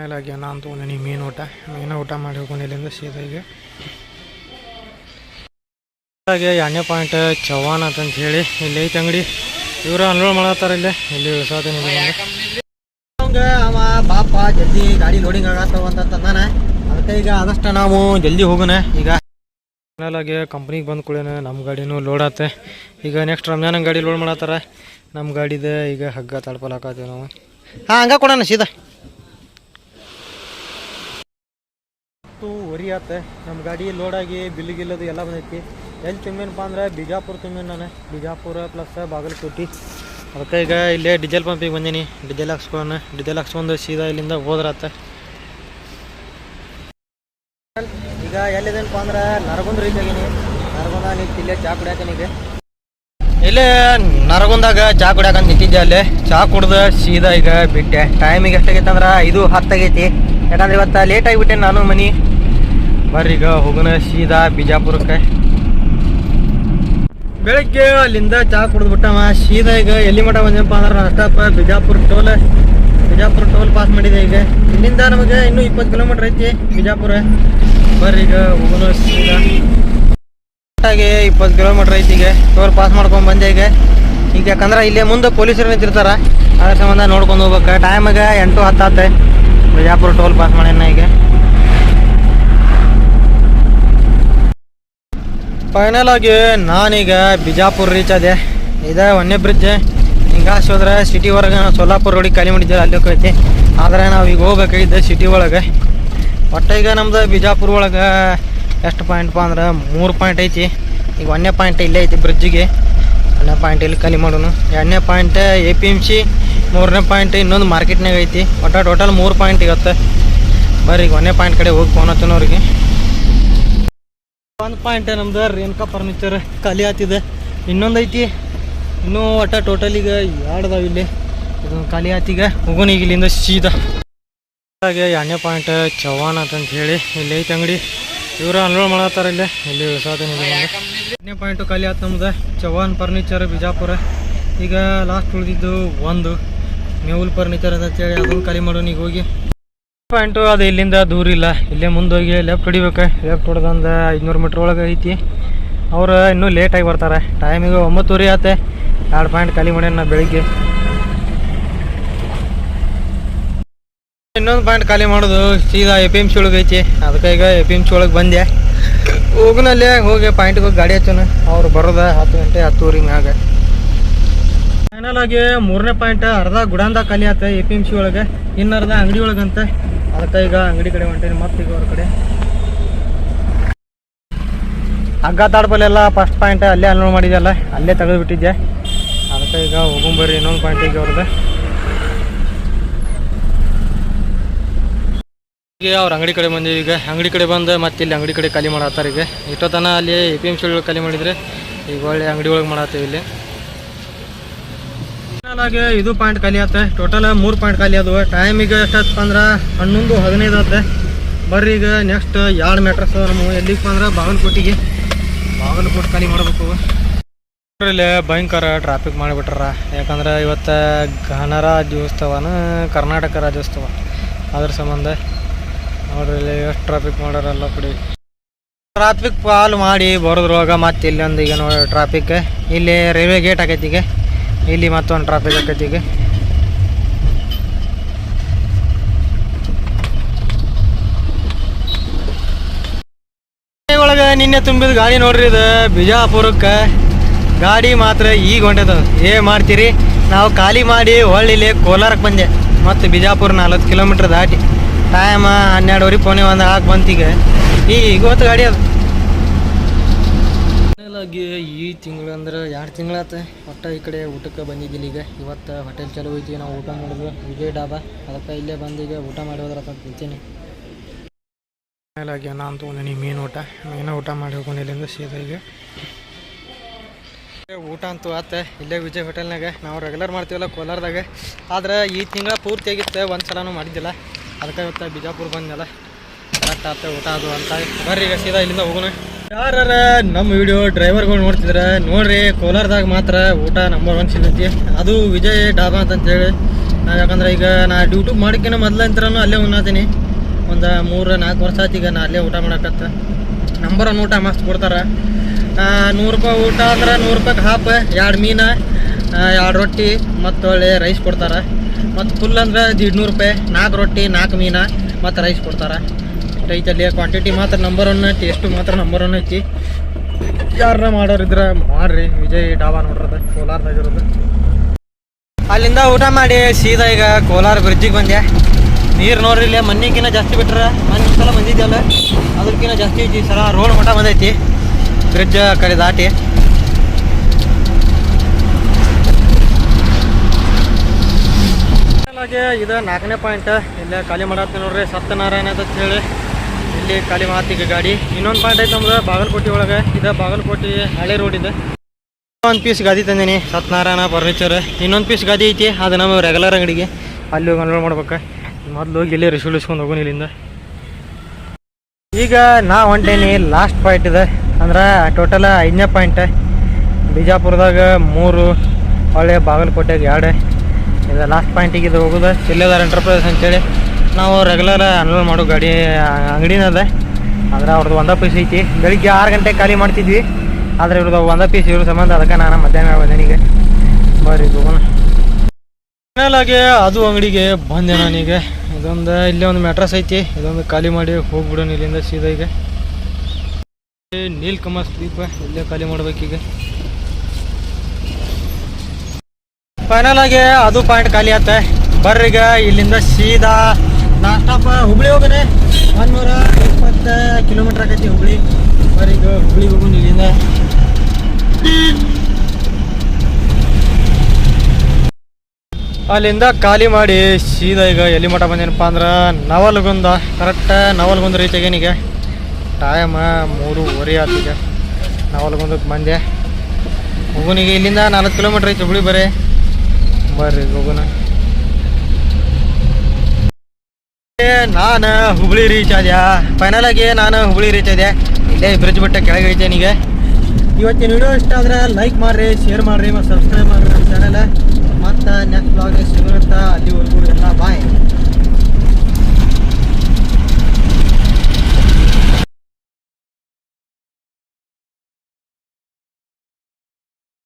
ಮೇಲಾಗಿ ನಾನು ನೀವು ಮೀನು ಊಟ. ಮೀನು ಊಟ ಮಾಡಿ ಹೋಗೋಣ ಇಲ್ಲಿಂದ ಸೀದಾ ಈಗ ಹಾಗೆ ಎರಡನೇ ಪಾಯಿಂಟ್ ಚವಾನ್ ಅಂತ ಹೇಳಿ ಇಲ್ಲಿ ಐತೆ ಅಂಗಡಿ. ಇವರು ಅನ್ಲೋಡ್ ಮಾಡತ್ತಾರ ಇಲ್ಲಿ. ಇಲ್ಲಿ ಸಾಧನ ಅವ ಬಾಪ ಜಲ್ದಿ ಗಾಡಿ ಲೋಡಿಂಗ್ ಆಗತ್ತವ ಅಂತ ಅಂದಾನೆ ಅದಕ್ಕೆ ಈಗ ಆದಷ್ಟು ನಾವು ಜಲ್ದಿ ಹೋಗೋಣ. ಈಗ ಮೇಲಾಗೆ ಕಂಪ್ನಿಗೆ ಬಂದ ಕೂಡೇನೆ ನಮ್ಮ ಗಾಡಿನೂ ಲೋಡ್ ಆತೆ. ಈಗ ನೆಕ್ಸ್ಟ್ ರಂಜಾನ್ ಗಾಡಿ ಲೋಡ್ ಮಾಡತ್ತಾರ. ನಮ್ಮ ಗಾಡಿದೆ ಈಗ ಹಗ್ಗ ತಡ್ಪಲ್ ಹಾಕತ್ತೀವಿ ನಾವು. ಹಾಂ, ಹಂಗ ಕೊಡೋಣ ಸೀದಾ. ಆತ ನಮ್ಮ ಗಾಡಿ ಲೋಡಾಗಿ ಆಗಿ ಬಿಲ್ ಗಿಲ್ಲದು ಎಲ್ಲ ಬಂದೈತಿ. ಎಲ್ಲಿ ತುಂಬಿನಪ್ಪ ಅಂದ್ರೆ ಬಿಜಾಪುರ ತುಂಬಿನ ನಾನು. ಬಿಜಾಪುರ ಪ್ಲಸ್ ಬಾಗಲಕೋಟಿ. ಅದಕ್ಕೆ ಈಗ ಇಲ್ಲೇ ಡಿಜೆಲ್ ಪಂಪಿಗೆ ಬಂದೀನಿ. ಡಿಜೆಲ್ ಹಾಕ್ಸ್ಕೊಂಡು ಡಿಜೆಲ್ ಹಾಕ್ಸ್ಕೊಂಡು ಸೀದಾ ಇಲ್ಲಿಂದ ಹೋದ್ರಾತ. ಈಗ ಎಲ್ಲಿದೇನಪ್ಪ ಅಂದ್ರೆ ನರಗುಂದ ರೀಚ್ ನರಗುಂದ ನಿಂತು ಇಲ್ಲೇ ಚಾ ಇಲ್ಲೇ ನರಗುಂದಾಗ ಚಾ ಕುಡಿಯಾಕಂತ ನಿಂತಿದ್ದೆ ಅಲ್ಲೇ. ಚಾ ಕುಡ್ದು ಸೀದಾ ಈಗ ಬಿಟ್ಟೆ. ಟೈಮಿಗೆ ಎಷ್ಟಾಗೈತೆ ಅಂದ್ರೆ ಇದು ಹತ್ತಾಗೈತಿ. ಯಾಕಂದ್ರೆ ಇವತ್ತು ಲೇಟ್ ಆಗಿಬಿಟ್ಟೆ ನಾನು ಮನಿ. ಬರ್ರಿ ಈಗ ಹೋಗೋಣ ಸೀದಾ ಬಿಜಾಪುರಕ್ಕೆ. ಬೆಳಗ್ಗೆ ಅಲ್ಲಿಂದ ಚಾ ಕುಡಿದ್ಬಿಟ್ಟವ, ಸೀದಾ ಈಗ ಎಲ್ಲಿ ಮಠ ಬಂದಪ್ಪ ಅಂದ್ರೆ ಅಷ್ಟಪ್ಪ Bijapur toll Bijapur toll pass ಮಾಡಿದೆ ಈಗ. ಇಲ್ಲಿಂದ ನಮಗೆ ಇನ್ನೂ ಇಪ್ಪತ್ತು ಕಿಲೋಮೀಟ್ರ್ ಐತಿ ಬಿಜಾಪುರ. ಬರ್ರಿ ಈಗ ಹೋಗೋಣ ಸೀದಾ. ಇಪ್ಪತ್ತು ಕಿಲೋಮೀಟ್ರ್ ಐತಿ ಈಗ, ಟೋಲ್ ಪಾಸ್ ಮಾಡ್ಕೊಂಡು ಬಂದೆ ಈಗ. ಈಗ ಯಾಕಂದ್ರೆ ಇಲ್ಲೇ ಮುಂದೆ ಪೊಲೀಸರು ನಿಂತಿರ್ತಾರೆ, ಅದ್ರ ಸಂಬಂಧ ನೋಡ್ಕೊಂಡು ಹೋಗ್ಬೇಕು. ಟೈಮಿಗೆ ಎಂಟು ಹತ್ತಾತೆ ಬಿಜಾಪುರ ಟೋಲ್ ಪಾಸ್ ಮಾಡ್ಯಾನ ಈಗ. ಫೈನಲ್ ಆಗಿ ನಾನೀಗ ಬಿಜಾಪುರ ರೀಚ್ ಆದೆ. ಇದೇ ಒಂದೇ ಬ್ರಿಡ್ಜ್ ಹಿಂಗಾಸ್ ಹೋದ್ರೆ ಸಿಟಿ ಹೊರಗೆ ನಾವು ಸೋಲಾಪುರ ರೋಡಿಗೆ ಖಾಲಿ ಮಾಡಿದ್ದೇವೆ, ಅಲ್ಲಿ ಹೋಗೈತಿ ಆದರೆ ನಾವು ಈಗ ಹೋಗ್ಬೇಕಾಗಿದ್ದೆ ಸಿಟಿ ಒಳಗೆ. ಒಟ್ಟು ಈಗ ನಮ್ದು ಬಿಜಾಪುರ ಒಳಗೆ ಎಷ್ಟು ಪಾ ಅಂದ್ರೆ ಮೂರು ಪಾಯಿಂಟ್ ಐತಿ. ಈಗ ಒಂದನೇ ಪಾಯಿಂಟ್ ಇಲ್ಲೇ ಐತಿ ಬ್ರಿಡ್ಜಿಗೆ ಒಂದನೇ ಪಾಯಿಂಟ್ ಇಲ್ಲಿ ಖಾಲಿ ಮಾಡೋನು. ಎರಡನೇ point A P M C ಮೂರನೇ ಪಾಯಿಂಟ್ ಇನ್ನೊಂದು ಮಾರ್ಕೆಟ್ನಾಗ ಐತಿ. ಒಟ್ಟು ಟೋಟಲ್ ಮೂರು ಪಾಯಿಂಟ್ ಇವತ್ತು ಬರ್ರಿ ಈಗ ಒಂದನೇ ಪಾಯಿಂಟ್ ಕಡೆ ಹೋಗಿ ಫೋನ್ ಹಚ್ಚೋನವ್ರಿಗೆ ಒಂದು ಪಾಯಿಂಟ್ ನಮ್ದು ರೇಣುಕಾ ಫರ್ನಿಚರ್ ಖಾಲಿ ಆತಿದೆ. ಇನ್ನೊಂದು ಐತಿ. ಇನ್ನೂ ಒಟ್ಟ ಟೋಟಲ್ ಈಗ ಎರಡು ಅದಾವ ಇಲ್ಲಿ. ಇದು ಖಾಲಿ ಆತೀಗ ಹೋಗೋಣ ಈಗ ಇಲ್ಲಿಂದ ಸೀದಾ. ಹಾಗೆ ಎರಡನೇ ಪಾಯಿಂಟ್ ಚವಾನ್ ಅಂತ ಹೇಳಿ. ಇಲ್ಲಿ ಐತೆ ಅಂಗಡಿ. ಇವರು ಅನ್ಲೋಡ್ ಮಾಡತ್ತಾರ ಇಲ್ಲಿ. ಇಲ್ಲಿ ಇಳಿಸೋದೇನು ಎರಡನೇ ಪಾಯಿಂಟು ಖಾಲಿ ಆಯ್ತು ನಮ್ದು. ಚವಾನ್ ಫರ್ನಿಚರ್ ಬಿಜಾಪುರ. ಈಗ ಲಾಸ್ಟ್ ಉಳಿದಿದ್ದು ಒಂದು. ಮೇವುಲ್ ಫರ್ನಿಚರ್ ಅಂತ ಹೇಳಿ. ಅದನ್ನು ಖಾಲಿ ಮಾಡೋಣ ಈಗ ಹೋಗಿ. ಪಾಯಿಂಟು ಅದು ಇಲ್ಲಿಂದ ದೂರ ಇಲ್ಲ. ಇಲ್ಲೇ ಮುಂದೆ ಹೋಗಿ ಲೆಫ್ಟ್ ಹೊಡಿಬೇಕು. ಲೆಫ್ಟ್ ಹೊಡೆದಂದು ಐದುನೂರು ಮೀಟ್ರ್ ಒಳಗೆ ಐತಿ. ಅವರು ಇನ್ನೂ ಲೇಟಾಗಿ ಬರ್ತಾರೆ. ಟೈಮಿಗೆ ಒಂಬತ್ತುವರೆ ಆತೆ. ಎರಡು ಪಾಯಿಂಟ್ ಖಾಲಿ ಮಾಡ್ಯಾನ ಬೆಳಿಗ್ಗೆ. ಇನ್ನೊಂದು ಪಾಯಿಂಟ್ ಖಾಲಿ ಮಾಡೋದು. ಸೀದಾ ಎ ಪಿ ಎಂ ಸಿ ಒಳಗೆ ಐತಿ. ಅದಕ್ಕೆ ಈಗ ಎ ಪಿ ಎಂ ಸಿ ಒಳಗೆ ಬಂದೆ. ಹೋಗುನಲ್ಲೇ, ಹೋಗಿ ಪಾಯಿಂಟ್ಗೆ ಹೋಗಿ ಗಾಡಿ ಹಚ್ಚೋಣ. ಅವ್ರು ಬರೋದ ಹತ್ತು ಗಂಟೆ ಹತ್ತುವರೆ ಮ್ಯಾಗ. ಫೈನಲ್ ಆಗಿ ಮೂರನೇ ಪಾಯಿಂಟ್ ಅರ್ಧ ಗುಡಾಂದ ಖಾಲಿ ಆತ ಎ ಪಿ ಎಂ ಸಿ ಒಳಗೆ. ಇನ್ನು ಅರ್ಧ ಅಂಗಡಿ ಒಳಗಂತ. ಅದಕ್ಕೆ ಈಗ ಅಂಗಡಿ ಕಡೆ ಹೊಂಟೇನೆ, ಮತ್ತೆ ಈಗ ಅವ್ರ ಕಡೆ. ಹಗ್ಗ ತಾಡ್ಬಲ್ಲೆಲ್ಲ ಫಸ್ಟ್ ಪಾಯಿಂಟ್ ಅಲ್ಲೇ ಅನ್ಲೋಡ್ ಮಾಡಿದ್ಯಲ್ಲ ಅಲ್ಲೇ ತೆಗೆದು ಬಿಟ್ಟಿದ್ದೆ ಅದಕ್ಕೆ ಈಗ ಹೋಗೊಂಬರ್ರಿ ಇನ್ನೊಂದು ಪಾಯಿಂಟ್ ಈಗ ಅವ್ರದ್ದು ಈಗ ಅವ್ರ ಅಂಗಡಿ ಕಡೆ ಬಂದಿವಿ ಈಗ. ಅಂಗಡಿ ಕಡೆ ಬಂದು ಮತ್ತೆ ಇಲ್ಲಿ ಅಂಗಡಿ ಕಡೆ ಖಾಲಿ ಮಾಡತ್ತಾರ ಈಗ. ಇಷ್ಟೊತ್ತನ ಅಲ್ಲಿ ಎ ಪಿ ಎಂ ಸಿ ಒಳಗೆ ಖಾಲಿ ಮಾಡಿದರೆ ಈಗ ಒಳ್ಳೆ ಅಂಗಡಿ ಒಳಗೆ ಮಾಡತ್ತೀವಿ ಇಲ್ಲಿ. ಆಗಿ ಇದು ಪಾಯಿಂಟ್ ಖಾಲಿ ಆತ ಟೋಟಲ್ ಮೂರು ಪಾಯಿಂಟ್ ಖಾಲಿ ಅದು ಟೈಮ್ ಈಗ ಎಷ್ಟಪ್ಪ ಅಂದ್ರೆ ಹನ್ನೊಂದು ಹದಿನೈದು ಆತ ಬರ್ರಿ ಈಗ ನೆಕ್ಸ್ಟ್ ಎರಡು ಮೀಟರ್ಸ್ ನಮ್ಮ ಎಲ್ಲಿಗೆ ಅಂದ್ರೆ ಬಾಗಲಕೋಟಿಗೆ. ಬಾಗಲಕೋಟೆ ಖಾಲಿ ಮಾಡಬೇಕು. ಇಲ್ಲಿ ಭಯಂಕರ ಟ್ರಾಫಿಕ್ ಮಾಡಿಬಿಟ್ರ ಯಾಕಂದ್ರೆ ಇವತ್ತು ಗಣರಾಜ್ಯೋತ್ಸವನ ಕರ್ನಾಟಕ ರಾಜ್ಯೋತ್ಸವ. ಅದ್ರ ಸಂಬಂಧ ನೋಡ್ರಿ ಇಲ್ಲಿ ಎಷ್ಟು ಟ್ರಾಫಿಕ್ ಮಾಡ್ಯಾರಲ್ಲ ಕಡೆ ಟ್ರಾಫಿಕ್ ಪಾಲ್ ಮಾಡಿ ಬರೋದ್ರೊಳಗೆ ಮತ್ತೆ ಇಲ್ಲೊಂದು ಈಗ ನೋಡಿ ಟ್ರಾಫಿಕ್ ಇಲ್ಲಿ ರೈಲ್ವೆ ಗೇಟ್ ಆಗೈತಿ ಈಗ. ಇಲ್ಲಿ ಮತ್ತೊಂದು ಟ್ರಾಫಿಕ್ ಆಕೈತಿ ಈಗ ಒಳಗೆ ನಿನ್ನೆ ತುಂಬಿದ ಗಾಡಿ ನೋಡ್ರಿ ಇದು, ಬಿಜಾಪುರಕ್ಕೆ ಗಾಡಿ ಮಾತ್ರ ಈಗ ಹೊಂಟದ ಏ ಮಾಡ್ತೀರಿ? ನಾವು ಖಾಲಿ ಮಾಡಿ ಹೊಳ್ಳಿಲಿ ಕೋಲಾರಕ್ಕೆ ಬಂದೆ. ಮತ್ತು ಬಿಜಾಪುರ ನಲ್ವತ್ತು ಕಿಲೋಮೀಟ್ರ್ ದಾಟಿ. ಟೈಮ್ ಹನ್ನೆರಡುವರೆ, ಪೋನೆ ಒಂದು ಹಾಕಿ ಬಂತೀಗ ಈಗ ಇವತ್ತು ಗಾಡಿ ಅದು. ಫೈನಲಾಗಿ ಈ ತಿಂಗಳು ಅಂದ್ರೆ ಎರಡು ತಿಂಗಳಾತ ಒಟ್ಟು ಈ ಕಡೆ ಊಟಕ್ಕೆ ಬಂದಿದ್ದೀನಿ ಈಗ. ಇವತ್ತು ಹೋಟೆಲ್ ಚಲೋ ಐತಿ ನಾವು ಊಟ ಮಾಡಿದ್ವಿ ವಿಜಯ್ ಡಾಬಾ. ಅದಕ್ಕೆ ಇಲ್ಲೇ ಬಂದು ಈಗ ಊಟ ಮಾಡಿ ಹೋದ್ರ ಅಂತ ತಿಂತೀನಿ ಆಮೇಲಾಗಿ ನಾನು ತೊಗೊಂಡಿನಿ ಮೀನು ಊಟ. ಮೀನು ಊಟ ಮಾಡಿ ಹೋಗೋಣ ಇಲ್ಲಿಂದ ಸೀದಾ ಈಗ. ಊಟ ಅಂತೂ ಆತ. ಇಲ್ಲೇ ವಿಜಯ್ ಹೋಟೆಲ್ನಾಗ. ನಾವು ರೆಗ್ಯುಲರ್ ಮಾಡ್ತೀವಲ್ಲ ಕೋಲಾರದಾಗ. ಆದ್ರೆ ಈ ತಿಂಗಳ ಪೂರ್ತಿ ಆಗಿತ್ತು. ಒಂದು ಸಲನೂ ಮಾಡಿದ್ದಿಲ್ಲ. ಅದಕ್ಕೆ ಇವತ್ತು ಬಿಜಾಪುರ ಬಂದಲ್ಲ ಕರೆಕ್ಟ್ ಆತ. ಊಟ ಅದು ಅಂತ. ಬರ್ರಿ ಈಗ ಸೀದಾ ಇಲ್ಲಿಂದ ಹೋಗೋಣ. ಯಾರ ನಮ್ಮ ವಿಡಿಯೋ ಡ್ರೈವರ್ಗಳು ನೋಡ್ತಿದ್ರೆ, ನೋಡ್ರಿ, ಕೋಲಾರದಾಗ ಮಾತ್ರ ಊಟ ನಂಬರ್ ಒನ್ ಸಿಗ್ತೈತಿ ಅದು ವಿಜಯ್ ಡಾಬಾ ಅಂತಂತೇಳಿ. ನಾವು ಯಾಕಂದ್ರೆ ಈಗ ನಾ ಡ್ಯೂಟಿ ಮಾಡೋಕ್ಕಿಂತ ಮೊದ್ಲು ಅಂತರೂ ಅಲ್ಲೇ ಉಣ್ಣತೀನಿ. ಒಂದು ಮೂರು, ನಾಲ್ಕು ವರ್ಷ ಆಯ್ತು ಈಗ ನಾ ಅಲ್ಲೇ ಊಟ ಮಾಡಕತ್ತ. ನಂಬರ್ ಒನ್ ಊಟ ಮಸ್ತ್ ಕೊಡ್ತಾರೆ. ನೂರು ರೂಪಾಯಿ ಊಟ ಅಂದ್ರೆ ನೂರು ರೂಪಾಯಿಗೆ ಹಾಪ್ ಎರಡು ಮೀನು ಎರಡು ರೊಟ್ಟಿ, ಮತ್ತು ಒಳ್ಳೆ ರೈಸ್ ಕೊಡ್ತಾರೆ. ಮತ್ತು ಫುಲ್ ಅಂದ್ರೆ ದೀಡ್ನೂರು ರೂಪಾಯಿ ನಾಲ್ಕು ರೊಟ್ಟಿ ನಾಲ್ಕು ಮೀನು, ಮತ್ತು ರೈಸ್ ಕೊಡ್ತಾರೆ. ಐತೆ ಅಲ್ಲಿ ಕ್ವಾಂಟಿಟಿ ಮಾತ್ರ ನಂಬರ್ ಒನ್ ಟೇಸ್ಟು ಮಾತ್ರ ನಂಬರ್ ಒನ್ ಐತಿ. ಯಾರನ್ನ ಮಾಡೋರಿದ್ರೆ ಮಾಡ್ರಿ, ವಿಜಯ್ ಡಾಬಾ ನೋಡ್ರದ ಕೋಲಾರದಾಗಿರೋದು ಅಲ್ಲಿಂದ ಊಟ ಮಾಡಿ, ಸೀದಾ ಈಗ ಕೋಲಾರ ಬ್ರಿಡ್ಜಿಗೆ ಬಂದೆ. ನೀರು ನೋಡ್ರಿ ಇಲ್ಲೇ, ಮಣ್ಣಿಗಿನ್ನ ಜಾಸ್ತಿ ಬಿಟ್ರೆ, ಮಣ್ಣು ಸಲ ಬಂದಿದ್ಯಲ್ಲ ಅದಕ್ಕಿಂತ ಜಾಸ್ತಿ ಐತಿ ಸಲ ರೋಡ್ ಮಟ್ಟ ಬಂದೈತಿ ಬ್ರಿಡ್ಜ್ ಕಡೆ ದಾಟಿ. ಇದು ನಾಲ್ಕನೇ ಪಾಯಿಂಟ್ ಇಲ್ಲೇ ಖಾಲಿ ಮಾಡತ್ತೆ ನೋಡ್ರಿ, ಸತ್ಯನಾರಾಯಣ ಅಂತ ಹೇಳಿ. ಇಲ್ಲಿ ಖಾಲಿ ಮಾತಿಗೆ ಗಾಡಿ. ಇನ್ನೊಂದು ಪಾಯಿಂಟ್ ಐತೆ ನಮ್ದು ಬಾಗಲಕೋಟೆ ಒಳಗೆ. ಇದು ಬಾಗಲಕೋಟೆ ಹಳೆ ರೋಡ್ ಇದೆ. ಒಂದು ಪೀಸ್ ಗಾದಿ ತಂದೀನಿ. ಸತ್ಯನಾರಾಯಣ ಫರ್ನಿಚರ್ ಇನ್ನೊಂದು ಪೀಸ್ ಗಾದಿ ಐತಿ. ಅದು ನಮ್ಮ ರೆಗ್ಯುಲರ್ ಅಂಗಡಿಗೆ. ಅಲ್ಲಿ ಹೋಗಿ ಅನ್ಲೋಡ್ ಮಾಡ್ಬೇಕು. ಮೊದಲು ಹೋಗಿ ಇಲ್ಲೇ ರಿಸೀವ್ ಇಸ್ಕೊಂಡು ಹೋಗೋಣ ಇಲ್ಲಿಂದ. ಈಗ ನಾ ಹೊಂಟೇನಿ ಲಾಸ್ಟ್ ಪಾಯಿಂಟ್ ಇದೆ. ಅಂದ್ರೆ ಟೋಟಲ್ ಐದನೇ ಪಾಯಿಂಟ್ ಬಿಜಾಪುರದಾಗ ಮೂರು ಹೊಳೆ ಬಾಗಲಕೋಟೆಗೆ ಎರಡು. ಇದು ಲಾಸ್ಟ್ ಪಾಯಿಂಟಿಗೆ ಇದು ಹೋಗೋದು. ಚಿಲ್ಲೆದಾರ್ ಎಂಟರ್ಪ್ರೈಸ್ ಅಂತೇಳಿ. ನಾವು ರೆಗ್ಯುಲರ್ ಅನ್ಲೋಡ್ ಮಾಡೋ ಗಾಡಿ ಅಂಗಡಿನದ ಅಂದ್ರೆ ಅವ್ರದ್ದು ಒಂದೇ ಪೀಸ್ ಐತಿ. ಬೆಳಿಗ್ಗೆ ಆರು ಗಂಟೆ ಖಾಲಿ ಮಾಡ್ತಿದ್ವಿ. ಆದರೆ ಇವ್ರದ್ದು ಒಂದೇ ಪೀಸ್ ಇವ್ರ ಸಂಬಂಧ, ಅದಕ್ಕೆ ನಾನು ಮಧ್ಯಾಹ್ನ ಬಂದೇನಿಗೆ ಬರ್ರಿ ಹೋಗೋಣ. ಅದು ಅಂಗಡಿಗೆ ಬಂದೆ ನಾನೀಗ ಇದೊಂದು ಇಲ್ಲೇ ಒಂದು ಮ್ಯಾಟ್ರಸ್ ಐತಿ. ಇದೊಂದು ಖಾಲಿ ಮಾಡಿ ಹೋಗ್ಬಿಡೋಣ ಇಲ್ಲಿಂದ ಸೀದಾ ಈಗ. ನೀಲ್ ಕಮಲ್ ಇಲ್ಲೇ ಖಾಲಿ ಮಾಡ್ಬೇಕೀಗ ಫೈನಲ್ ಆಗಿ ಅದು ಪಾಯಿಂಟ್ ಖಾಲಿ ಆತ. ಬರ್ರಿ ಈಗ ಇಲ್ಲಿಂದ ಸೀದಾ ನಾ ಆಫ್ ಹುಬ್ಳಿ ಹೋಗನೆ ಒಂದೂರ ಇಪ್ಪತ್ತು ಕಿಲೋಮೀಟ್ರ್ ಆಗೈತಿ ಹುಬ್ಳಿ ಬರ್ರಿ ಈಗ ಹುಬ್ಳಿ ಹೋಗೋಣ ಇಲ್ಲಿಂದ. ಅಲ್ಲಿಂದ ಖಾಲಿ ಮಾಡಿ ಸೀದಾ ಈಗ ಎಲ್ಲಿ ಮಠ ಬಂದೇನಪ್ಪ ಅಂದ್ರೆ ನವಲ್ಗುಂದ. ಕರೆಕ್ಟ್ ನವಲ್ಗುಂದ ರೀಚ್ ಆಗೇನೀಗ ಟೈಮ್ ಮೂರುವರೆ ಈಗ ನವಲ್ಗುಂದಕ್ಕೆ ಬಂದೆ. ಹೋಗೋನಿಗೆ ಇಲ್ಲಿಂದ ನಾಲ್ಕು ಕಿಲೋಮೀಟ್ರ್ ಐತೆ ಹುಬ್ಳಿ ಬರೀ. ಬರ್ರಿ ಹೋಗೋಣ ನಾನು ಹುಬ್ಳಿ ರೀಚ್ ಆದ್ಯಾ? ಫೈನಲ್ ಆಗಿ ನಾನು ಹುಬ್ಳಿ ರೀಚ್ ಆದ್ಯಾ? ಇಲ್ಲೇ ಬ್ರಿಡ್ಜ್ ಬಿಟ್ಟ ಕೆಳಗೆ ಐತೆ ಈಗ. ಇವತ್ತಿನ ವಿಡಿಯೋ ಇಷ್ಟ ಆದ್ರೆ ಲೈಕ್ ಮಾಡ್ರಿ ಶೇರ್ ಮಾಡ್ರಿ, ಮತ್ತು ಸಬ್ಸ್ಕ್ರೈಬ್ ಮಾಡ್ರಿ ನಮ್ಮ ಚಾನಲ್ ಮತ್ತು ನೆಕ್ಸ್ಟ್ ಬ್ಲಾಗ್ ಸಿಗುತ್ತಾ, ಅಲ್ಲಿವರೆಗೂ ಎಲ್ಲ ಬಾಯ್